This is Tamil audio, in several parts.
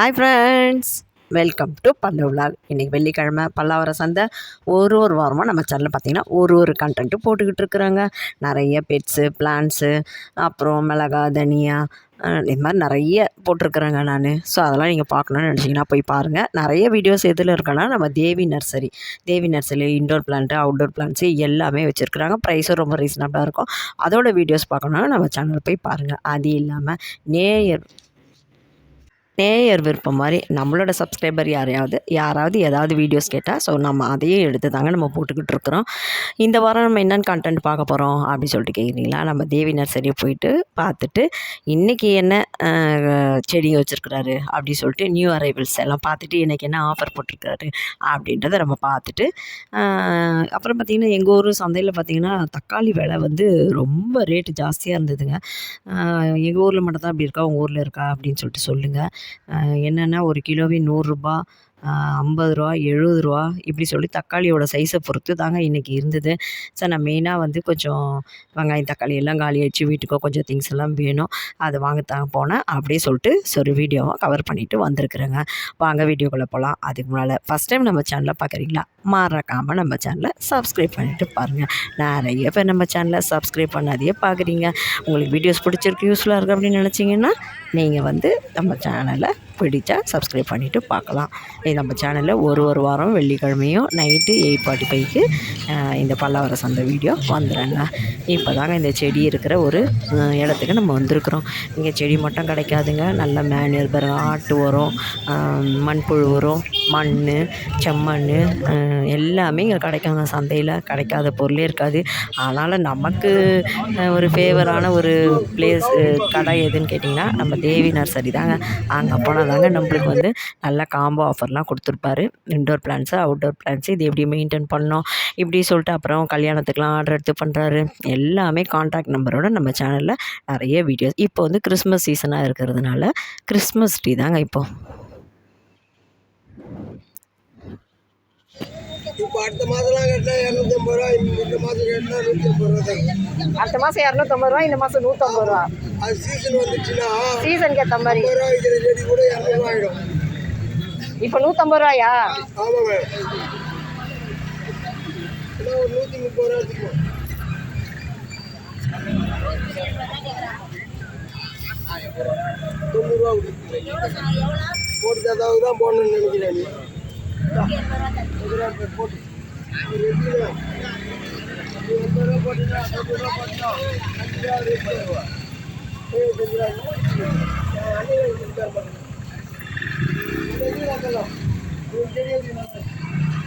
ஹாய் ஃப்ரெண்ட்ஸ் வெல்கம் டு பல்லு இன்றைக்கி வெள்ளிக்கிழமை பல்லாவர சந்தை. ஒரு ஒரு வாரமாக நம்ம சேனலில் பார்த்தீங்கன்னா ஒரு ஒரு கண்டென்ட்டு போட்டுக்கிட்டு இருக்கிறாங்க. நிறைய பெட்ஸு பிளான்ஸு அப்புறம் மிளகா தனியா இது மாதிரி நிறைய போட்டிருக்கிறேங்க நான். ஸோ அதெல்லாம் நீங்கள் பார்க்கணுன்னு நினச்சிங்கன்னா போய் பாருங்கள் நிறைய வீடியோஸ் எதில் இருக்குன்னா நம்ம Devi nursery Devi nursery indoor plant outdoor plants எல்லாமே வச்சுருக்குறாங்க. ப்ரைஸும் ரொம்ப ரீசனபிளாக இருக்கும். அதோட வீடியோஸ் பார்க்கணுன்னா நம்ம சேனல் போய் பாருங்கள் அது இல்லாமல் நேயர் நேயர் விருப்பம் மாதிரி நம்மளோட சப்ஸ்கிரைபர் யாரையாவது யாராவது ஏதாவது வீடியோஸ் கேட்டால் ஸோ நம்ம அதையே எடுத்து தாங்க நம்ம போட்டுக்கிட்டு இருக்கிறோம். இந்த வாரம் நம்ம என்னென்னு கண்டென்ட் பார்க்க போகிறோம் அப்படின்னு சொல்லிட்டு கேட்குறீங்களா நம்ம தேவி நர்சரி போயிட்டு பார்த்துட்டு இன்றைக்கி என்ன செடிங்க வச்சுருக்கிறாரு வச்சுருக்குறாரு அப்படி சொல்லிட்டு நியூ அரைவல்ஸ் எல்லாம் பார்த்துட்டு இன்றைக்கி என்ன ஆஃபர் போட்டிருக்காரு அப்படின்றத நம்ம பார்த்துட்டு அப்புறம் பார்த்திங்கன்னா எங்கள் ஊர் சந்தையில் பார்த்திங்கன்னா தக்காளி விலை வந்து ரொம்ப ரேட்டு ஜாஸ்தியாக இருந்ததுங்க. எங்கள் ஊரில் மட்டும் தான் அப்படி இருக்கா? உங்கள் ஊரில் இருக்கா? அப்படின்னு சொல்லிட்டு சொல்லுங்கள் என்னென்னா ஒரு கிலோவே நூறுரூபா ஐம்பது ரூபா எழுபது ரூபா இப்படி சொல்லி தக்காளியோட சைஸை பொறுத்து தாங்க இன்றைக்கி இருந்தது. சார் நான் மெயினாக வந்து கொஞ்சம் வெங்காயம் தக்காளி எல்லாம் காலி ஆயிடுச்சு வீட்டுக்கோ கொஞ்சம் திங்ஸ் எல்லாம் வேணும் அதை வாங்கத்தான் போனேன் அப்படியே சொல்லிட்டு சரி வீடியோவை கவர் பண்ணிவிட்டு வந்திருக்குறேங்க. வாங்க வீடியோக்குள்ளே போகலாம் அதுக்கு முன்னால் ஃபஸ்ட் டைம் நம்ம சேனலை பார்க்குறீங்களா? மறக்காமல் நம்ம சேனலை சப்ஸ்கிரைப் பண்ணிவிட்டு பாருங்கள் நிறைய பேர் நம்ம சேனலை சப்ஸ்கிரைப் பண்ணாதையே பார்க்குறீங்க உங்களுக்கு வீடியோஸ் பிடிச்சிருக்கு யூஸ்ஃபுல்லாக இருக்குது அப்படின்னு நினச்சிங்கன்னா நீங்கள் வந்து நம்ம சேனலை பிடிச்சா சப்ஸ்கிரைப் பண்ணிவிட்டு பார்க்கலாம். இது நம்ம சேனலில் ஒரு ஒரு வாரம் வெள்ளிக்கிழமையும் நைட்டு எயிட் ஃபார்ட்டி ஃபைவ்க்கு இந்த பல்லாவர சந்தை வீடியோ வந்துடுங்க இப்போ தாங்க இந்த செடி இருக்கிற ஒரு இடத்துக்கு நம்ம வந்திருக்கிறோம். இங்கே செடி மட்டும் கிடைக்காதுங்க. நல்ல மேனியர் பிறகு ஆட்டு உரம் மண்புழு உரம் மண் செம்மண் எல்லாமே இங்கே கிடைக்குங்க. சந்தையில் கிடைக்காத பொருளே இருக்காது. அதனால் நமக்கு ஒரு ஃபேவரான ஒரு பிளேஸ் கடை எதுன்னு கேட்டிங்கன்னா நம்ம தேவி நர்சரி தாங்க. அங்கே போனால் தாங்க நம்மளுக்கு வந்து நல்ல காம்போ ஆஃபர்லாம் கொடுத்துருப்பாரு. இன்டோர் பிளான்ஸு அவுட்டோர் பிளான்ஸு இது எப்படி மெயின்டைன் பண்ணணும்? இப்படி சொல்லிட்டு அப்புறம் கல்யாணத்துக்குலாம் ஆர்டர் எடுத்து பண்ணுறாரு எல்லாமே காண்டாக்ட் நம்பரோட நம்ம சேனலில் நிறைய வீடியோஸ் இப்போ வந்து கிறிஸ்மஸ் சீசனாக இருக்கிறதுனால கிறிஸ்மஸ் ட்ரீ தாங்க இப்போது இப்போ அடுத்த மாதம்லாம் கட்டினா இரநூத்தம்பது ரூபா இந்த மாதம் கட்டினா நூற்றி ஐம்பது ரூபா தான். அடுத்த மாதம் இரநூத்தம்பது ரூபா இந்த மாதம் நூற்றம்பது ரூபா. அது சீசன் வந்துச்சுன்னா சீசனுக்கு ஏற்ற மாதிரி. ஐம்பது ரூபா விற்கிற செடி கூட இரநூறுவா ஆகிடும் இப்போ நூற்றம்பது ரூபாயா? ஆமாங்க. ஒரு நூற்றி முப்பது ரூபா வச்சுக்கோ தொண்ணூறுரூவா போட்டு தான் போடணும்னு நினைக்கிறேன்.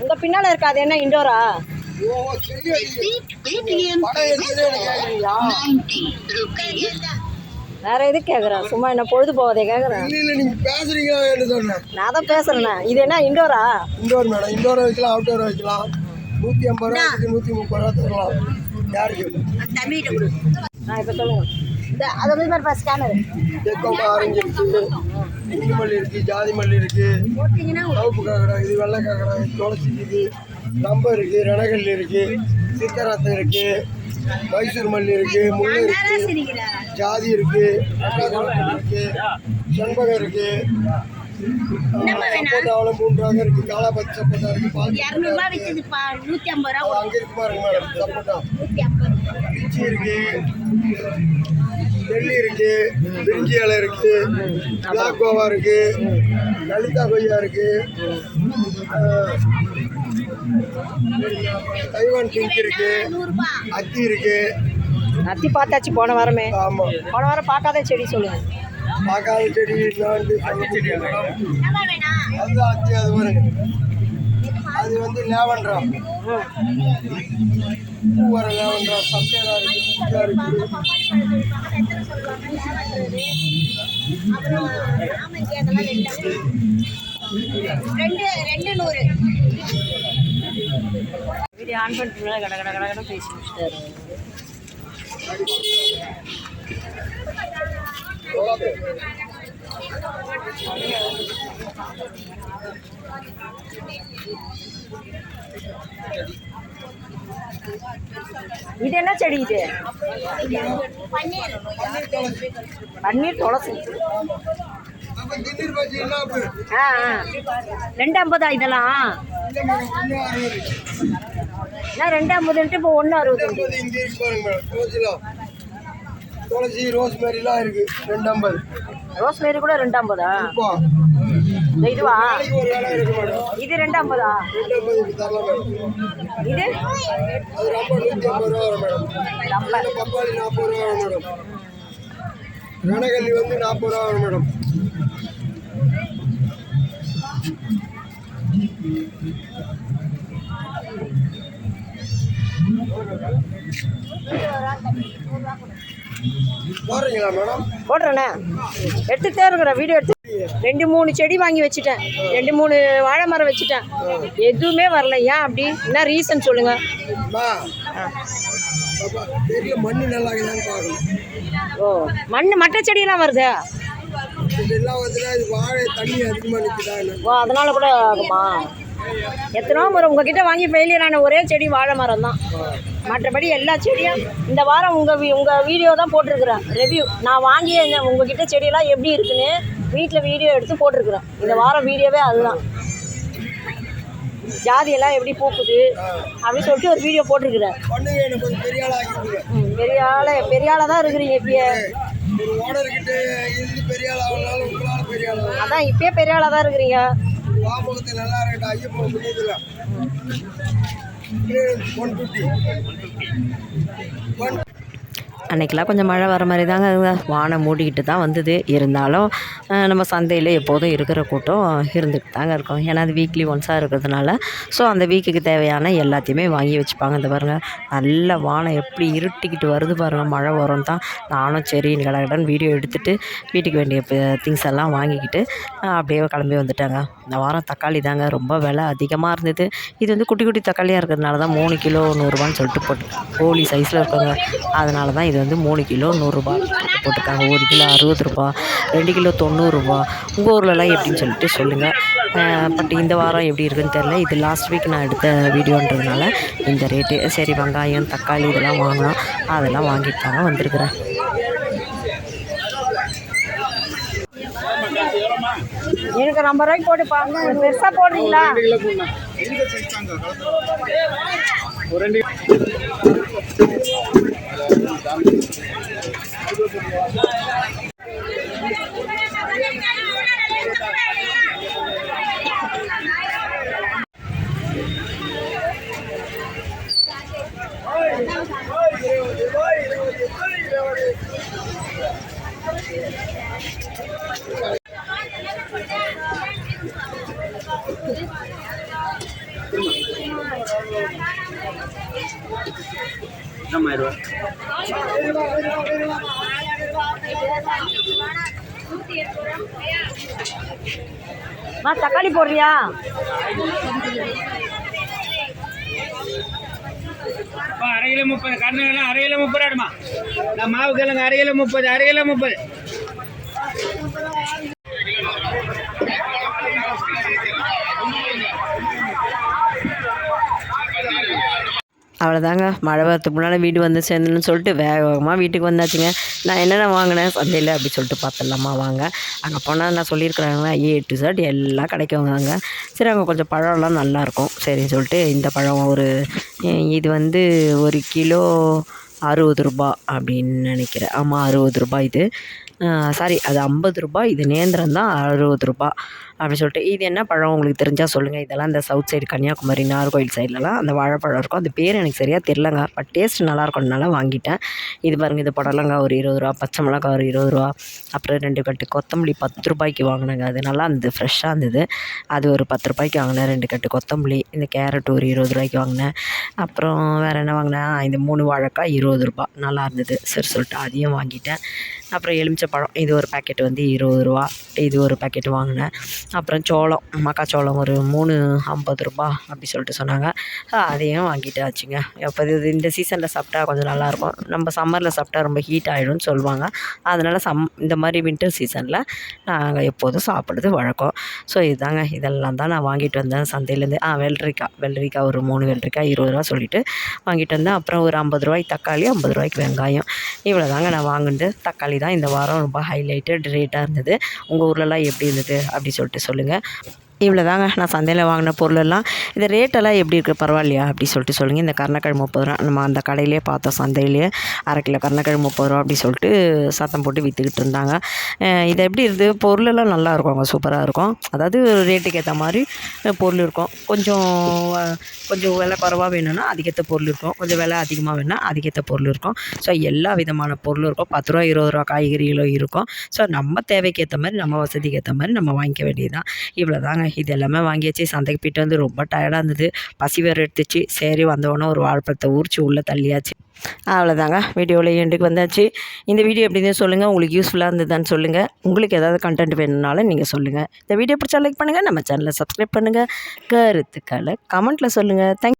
இந்த பின்னால இருக்காது என்ன இண்டோரா ஓ, வைக்கிறீங்க. படம் எடுத்ததே எனக்கு கேட்குறீங்களா? வேற எது கேட்குறேன் சும்மா என்ன பொழுது போவதே கேட்குறேன் இல்ல, இல்ல, நீங்க பேசுறீங்கன்னு சொன்னேன். நான் தான் பேசுறேனே இது என்ன இண்டோரா இண்டோர் மேடம். இண்டோர் வைக்கலாம் அவுட்டோர் வைக்கலாம். நூற்றி ஐம்பது ரூபா நூற்றி முப்பது ரூபா தரலாம். யாருக்கு நான் இப்போ சொல்லுங்க. இந்த அதை மாதிரி ஸ்கேனர் தேக்கோட்டை ஆரஞ்சு இருக்குது இஞ்சி மல்லி இருக்குது ஜாதி மல்லி இருக்குது சவுப்பு காக்கடா இது வெள்ளை காக்கடா துளசி இருக்குது ரம்பம் இருக்குது ரணகல் இருக்குது சித்தரத்தம் இருக்குது மைசூர் மல்லி இருக்குது முல்லை இருக்குது ஜாதி இருக்குது செண்பகம் இருக்குது சப்போட்டாவில் மூன்று ரகம் இருக்குது காலாபத்தி சப்போட்டா இருக்குது பால் இரநூறுபா விற்குதுப்பா நூற்றி ஐம்பது ரூபா அங்கே இருக்கு பாருங்க மேடம் சப்போட்டா. பிச்சி இருக்கு நெல்லி இருக்கு பிரிஞ்சி இலை இருக்கு பிளாக் கோவா இருக்கு லலிதா கொய்யா இருக்கு தைவான் பிங்க் இருக்கு அத்தி இருக்கு. நத்தி பார்த்தாச்சு போன வாரமே. போன வாரம் பார்க்காத செடி சொல்லுங்க. பாக்காத செடி அது அது வந்து லேவன்ட்ரா பூ வர இருக்கு இருக்கு லேவண்டரு நூறு வீடியோ ஆன் பண்ணிட்டு கட கட கட கட பேசி முடிச்சிட்டாரு இது என்ன செடி இது? பன்னீர் துளசி. ரெண்டு ஐம்பதா இதெல்லாம்? நான் ரெண்டு ஐம்பதுன்ட்டு இப்போ ஒன்று அறுபது. இங்கே இருக்கு பாருங்க மேடம். ரோஸ்லாம் துளசி ரோஸ் மாதிரிலாம் இருக்கு. ரெண்டு ஐம்பது ரோஸ்மேரி கூட ரெண்டு ஐம்பதா இதுவா? இது ரெண்டு ஐம்பதா இது? ஐம்பது ரூபா வரும் மேடம். இந்த பப்பாளி நாற்பது ரூபா வரும் மேடம். ரணகல்லி வந்து நாற்பது ரூபா வரும் மேடம். போடுறீங்களா மேடம்? போடுறேண்ணே. எடுத்துகிட்டே இருக்கிறேன் வீடியோ எடுத்து. ரெண்டு மூணு செடி வாங்கி வச்சுட்டேன். ரெண்டு மூணு வாழை மரம் வச்சுட்டேன். எதுவுமே வரல. ஏன் அப்படி? என்ன ரீசன் சொல்லுங்க. நல்லா ஓ மண் மற்ற செடியெல்லாம் வருதே? இது வாழை தண்ணி அதிகமாக ஓ அதனால கூட ஆகுமா எத்தனோ மரம் உங்ககிட்ட வாங்கி ஃபெயிலியர் ஆன ஒரே செடி வாழை மரம் தான். மற்றபடி எல்லா செடியும் இந்த வாரம் உங்கள் உங்கள் வீடியோ தான் போட்டிருக்கிறேன். ரிவ்யூ நான் வாங்கி உங்ககிட்ட செடியெல்லாம் எப்படி இருக்குன்னு வீட்டில் வீடியோ எடுத்து போட்டிருக்கிறேன். இந்த வாரம் வீடியோவே அதுதான். ஜாதியெல்லாம் எப்படி பூக்குது அப்படின்னு சொல்லிட்டு ஒரு வீடியோ போட்டிருக்கிறேன். பெரிய ஆள் ஆக்கிடுங்க. ம், பெரிய ஆளே பெரிய ஆளாக தான் இருக்கிறீங்க இப்பயே. ஒரு ஓனர் கிட்ட இருந்து பெரிய ஆள் ஆகலாம் உங்களால பெரிய ஆள் அதான் இப்பயே பெரிய ஆளாக தான் இருக்கிறீங்க. வாமுகத்தை நல்லா இருக்கட்டும் ஐயப்பன் முடியுதுல ஒன் ஃபிஃப்டி ஒன் அன்றைக்கெலாம் கொஞ்சம் மழை வர மாதிரி தாங்க வானம் மூடிக்கிட்டு தான் வந்தது. இருந்தாலும் நம்ம சந்தையில் எப்போதும் இருக்கிற கூட்டம் இருந்துகிட்டு தாங்க இருக்கும். ஏன்னா அது வீக்லி ஒன்ஸாக இருக்கிறதுனால. ஸோ அந்த வீக்குக்கு தேவையான எல்லாத்தையுமே வாங்கி வச்சுப்பாங்க. இந்த பாருங்கள் நல்ல வானம் எப்படி இருட்டிக்கிட்டு வருது பாருங்கள் மழை வரும் தான். நானும் சரி கடகடன் வீடியோ எடுத்துகிட்டு வீட்டுக்கு வேண்டிய திங்ஸ் எல்லாம் வாங்கிக்கிட்டு அப்படியே கிளம்பி வந்துட்டாங்க. இந்த வாரம் தக்காளி தாங்க ரொம்ப விலை அதிகமாக இருந்தது. இது வந்து குட்டி குட்டி தக்காளியாக இருக்கிறதுனால தான் மூணு கிலோ நூறுரூவான்னு சொல்லிட்டு போட்டு கோழி சைஸில் இருக்குங்க. அதனால தான் இது வந்து மூணு கிலோ நூறுரூபா போட்டிருக்காங்க. ஒரு கிலோ அறுபது ரூபா ரெண்டு கிலோ தொண்ணூறுரூபா உங்கள் ஊர்லலாம் எப்படின்னு சொல்லிட்டு சொல்லுங்கள் பட் இந்த வாரம் எப்படி இருக்குன்னு தெரில இது லாஸ்ட் வீக் நான் எடுத்த வீடியோன்றதுனால இந்த ரேட்டு சரி வெங்காயம் தக்காளி இதெல்லாம் வாங்கலாம் அதெல்லாம் வாங்கிட்டு தாங்க வந்திருக்கிறேன். எனக்கு ஐம்பது ரூபாய்க்கு போட்டு பாருங்க பெருசாக போடுறீங்களா? Got it. நான் தக்காளி போடுறியா? அரை கிலோ முப்பது. கருணகிலம் அரை கிலோ முப்பது ரூபாய்மா நான் மாவு கிழங்கு அரை கிலோ முப்பது அரை கிலோ முப்பது. அவ்வளோதாங்க மழை வரத்துக்கு முன்னால் வீடு வந்து சேர்ந்துன்னு சொல்லிட்டு வேக வேகமாக வீட்டுக்கு வந்தாச்சுங்க. நான் என்னென்ன வாங்கினேன்? சந்தையில் அப்படி சொல்லிட்டு பார்த்துடலாமா வாங்க. அங்கே போனால் நான் சொல்லியிருக்கிறாங்க ஏ டு சர்ட் எல்லாம் கிடைக்குவாங்க சரி அங்கே கொஞ்சம் பழம்லாம் நல்லாயிருக்கும் சரின்னு சொல்லிட்டு இந்த பழம் ஒரு இது வந்து ஒரு கிலோ அறுபது ரூபா அப்படின்னு நினைக்கிறேன். ஆமாம் அறுபது ரூபாய் இது. சாரி அது ஐம்பது ரூபாய் இது நேந்திரம் தான் அறுபது ரூபா அப்படின்னு சொல்லிட்டு இது என்ன பழம் உங்களுக்கு தெரிஞ்சால் சொல்லுங்கள் இதெல்லாம் இந்த சவுத் சைடு கன்னியாகுமரி நாகர்கோயில் சைட்லலாம் அந்த வாழைப்பழம் இருக்கும். அந்த பேர் எனக்கு சரியாக தெரிலங்க பட் டேஸ்ட் நல்லா இருக்கும்னால வாங்கிட்டேன். இது பாருங்கள் இது புடலங்காய் ஒரு இருபது ரூபா பச்சை மிளகா ஒரு இருபது ரூபா அப்புறம் ரெண்டு கட்டு கொத்தமல்லி பத்து ரூபாய்க்கு வாங்கினேங்க. அது நல்லா இருந்தது ஃப்ரெஷ்ஷாக இருந்தது. அது ஒரு பத்து ரூபாய்க்கு வாங்கினேன் ரெண்டு கட்டு கொத்தமல்லி இந்த கேரட் ஒரு இருபது ரூபாய்க்கு வாங்கினேன். அப்புறம் வேறு என்ன வாங்கினேன்? இந்த மூணு வாழைக்காய் இருபது ரூபா நல்லா இருந்தது சரி சொல்லிட்டு அதையும் வாங்கிட்டேன். அப்புறம் எலுமிச்சை பழம். இது ஒரு பாக்கெட் வந்து இருபது ரூபா. இது ஒரு பாக்கெட் வாங்கினேன். அப்புறம் சோளம் மக்காச்சோளம் ஒரு மூணு ஐம்பது ரூபா அப்படி சொல்லிட்டு சொன்னாங்க. அதையும் வாங்கிட்டு ஆச்சுங்க எப்போ இது இந்த சீசனில் சாப்பிட்டா கொஞ்சம் நல்லாயிருக்கும். நம்ம சம்மரில் சாப்பிட்டா ரொம்ப ஹீட் ஆகிடும்னு சொல்லுவாங்க. அதனால் சம் இந்த மாதிரி வின்டர் சீசனில் நாங்கள் எப்போதும் சாப்பிட்றது வழக்கம். ஸோ இதுதாங்க. இதெல்லாம் தான் நான் வாங்கிட்டு வந்தேன் சந்தையிலேருந்து. ஆ வெள்ளரிக்காய் வெள்ளரிக்காய் ஒரு மூணு வெள்ளரிக்காய் இருபது ரூபா சொல்லிட்டு வாங்கிட்டு வந்தேன். அப்புறம் ஒரு ஐம்பது ரூபாய்க்கு தக்காளி ஐம்பது ரூபாய்க்கு வெங்காயம். இவ்வளோ தாங்க நான் வாங்கிட்டு தக்காளி தான் இந்த வாரம் ரொம்ப ஹைலைட்டட் ரேட்டாக இருந்தது. உங்கள் ஊர்லலாம் எப்படி இருந்தது? அப்படி சொல்லிட்டு சொல்லுங்கள் இவ்வளோ தாங்க நான் சந்தையில் வாங்கின பொருளெல்லாம் இந்த ரேட்டெல்லாம் எப்படி இருக்குது பரவாயில்லையா? அப்படி சொல்லிட்டு சொல்லுங்கள் இந்த கருணக்கிழங்கு முப்பது ரூபா நம்ம அந்த கடையிலே பார்த்தோம் சந்தையிலேயே அரை கிலோ கருணக்கிழங்கு முப்பது ரூபா அப்படி சொல்லிட்டு சத்தம் போட்டு விற்றுக்கிட்டு இருந்தாங்க. இது எப்படி இருக்குது பொருளெல்லாம் நல்லா இருக்கும் அங்கே சூப்பராக இருக்கும். அதாவது ரேட்டுக்கு ஏற்ற மாதிரி பொருள் இருக்கும். கொஞ்சம் கொஞ்சம் விலை குறவாக வேணும்னா அதுக்கேற்ற பொருள் இருக்கும். கொஞ்சம் விலை அதிகமாக வேணும்னா அதுக்கேற்ற பொருள் இருக்கும். ஸோ எல்லா விதமான பொருளும் இருக்கும். பத்து ரூபா இருபது ரூபா காய்கறிகளும் இருக்கும். ஸோ நம்ம தேவைக்கு ஏற்ற மாதிரி நம்ம வசதிக்கு ஏற்ற மாதிரி நம்ம வாங்கிக்க வேண்டியதுதான். இவ்வளோ தாங்க இது எல்லாமே வாங்கியாச்சு. சந்தைக்கு போயிட்டு வந்து ரொம்ப டயர்டாக இருந்தது. பசி வேறு எடுத்துச்சு. சரி வந்தவொடனே ஒரு வாழைப்பழத்தை ஊறிச்சு உள்ளே தள்ளியாச்சு. அவ்வளோதாங்க வீடியோவில் எண்டுக்கு வந்தாச்சு. இந்த வீடியோ எப்படி சொல்லுங்கள் உங்களுக்கு யூஸ்ஃபுல்லாக இருந்ததுன்னு சொல்லுங்கள் உங்களுக்கு ஏதாவது கண்டென்ட் வேணும்னாலும் நீங்கள் சொல்லுங்கள் இந்த வீடியோ பிடிச்சா லைக் பண்ணுங்கள் நம்ம சேனலை சப்ஸ்கிரைப் பண்ணுங்கள் கருத்துக்களை கமெண்ட்டில் சொல்லுங்கள் தேங்க்